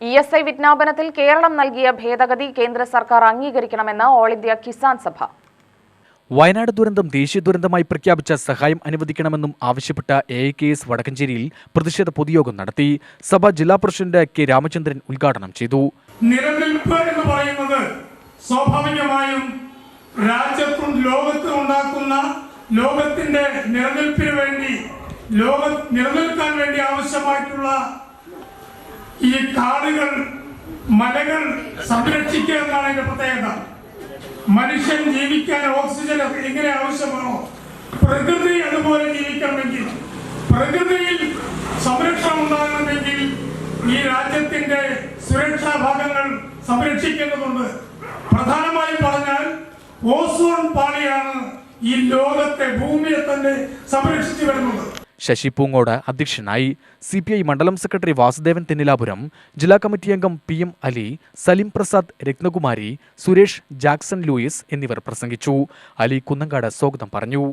E S I വിജ്ഞാപനത്തിൽ കേരളം നൽകിയ ഭേദഗതി കേന്ദ്ര സർക്കാർ അംഗീകരിക്കണമെന്ന് ഓൾ ഇന്ത്യ കിസാൻ സഭ. വയനാട് ദുരന്തം ദേശീയ ദുരന്തമായി പ്രഖ്യാപിച്ച സഹായം അനുവദിക്കണമെന്നും ആവശ്യപ്പെട്ട എ ഐ കെ എസ് വടക്കഞ്ചേരിയിൽ പ്രതിഷേധ പൊതുയോഗം നടത്തി. സഭ ജില്ലാ പ്രസിഡന്റ് കെ രാമചന്ദ്രൻ ഉദ്ഘാടനം ചെയ്തു. നിലനിൽപ്പ് എന്ന് പറയുന്നത് സ്വാഭാവികമായും രാജ്യത്തും ലോകത്തും ഉണ്ടാക്കുന്ന ലോകത്തിന്റെ നിലനിൽപ്പിന് വേണ്ടി ലോക നിലനിൽക്കാൻ വേണ്ടി ആവശ്യമായിട്ടുള്ള ഈ കാടുകൾ മലകൾ സംരക്ഷിക്കുക എന്നാണ് അതിന്റെ പ്രത്യേകത. മനുഷ്യൻ ജീവിക്കാൻ ഓക്സിജൻ എങ്ങനെ ആവശ്യമാണോ പ്രകൃതി അതുപോലെ ജീവിക്കണമെങ്കിൽ പ്രകൃതിയിൽ സംരക്ഷണം ഉണ്ടാകണമെങ്കിൽ ഈ രാജ്യത്തിന്റെ സുരക്ഷാ ഭാഗങ്ങൾ സംരക്ഷിക്കേണ്ടതുണ്ട്. പ്രധാനമായും പറഞ്ഞാൽ ഓസോൺ പാളിയാണ് ഈ ലോകത്തെ ഭൂമിയെ തന്നെ സംരക്ഷിച്ചു വരുന്നത്. ശശി പൂങ്ങോട് അധ്യക്ഷനായി സി പി ഐ മണ്ഡലം സെക്രട്ടറി വാസുദേവൻ തെന്നിലാപുരം ജില്ലാ കമ്മിറ്റി അംഗം P M Ali Salim Prasad Ratnakumari Suresh Jackson Louis എന്നിവർ പ്രസംഗിച്ചു. അലി കുന്നങ്കാട് സ്വാഗതം പറഞ്ഞു.